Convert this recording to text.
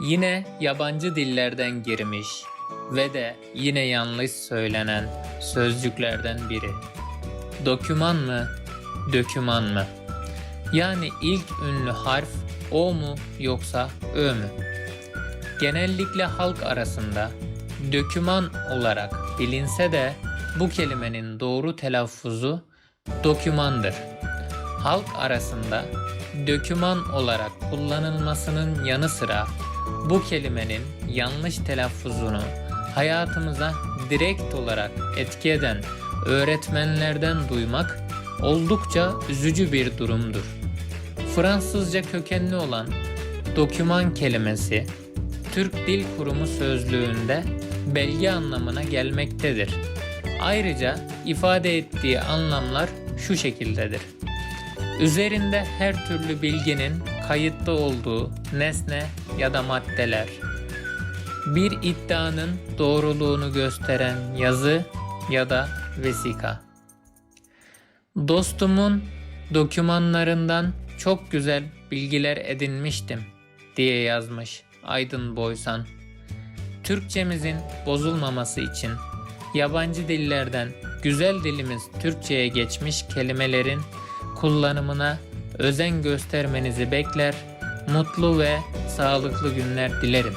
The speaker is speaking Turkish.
yine yabancı dillerden girmiş ve de yine yanlış söylenen sözcüklerden biri. Doküman mı, döküman mı? Yani ilk ünlü harf O mu yoksa Ö mü? Genellikle halk arasında döküman olarak bilinse de bu kelimenin doğru telaffuzu dokümandır. Halk arasında döküman olarak kullanılmasının yanı sıra bu kelimenin yanlış telaffuzunu hayatımıza direkt olarak etki eden öğretmenlerden duymak oldukça üzücü bir durumdur. Fransızca kökenli olan doküman kelimesi Türk Dil Kurumu sözlüğünde belge anlamına gelmektedir. Ayrıca ifade ettiği anlamlar şu şekildedir. Üzerinde her türlü bilginin kayıtlı olduğu nesne ya da maddeler. Bir iddianın doğruluğunu gösteren yazı ya da vesika. Dostumun dokümanlarından çok güzel bilgiler edinmiştim diye yazmış Aydın Boysan. Türkçemizin bozulmaması için yabancı dillerden güzel dilimiz Türkçe'ye geçmiş kelimelerin kullanımına özen göstermenizi bekler, mutlu ve sağlıklı günler dilerim.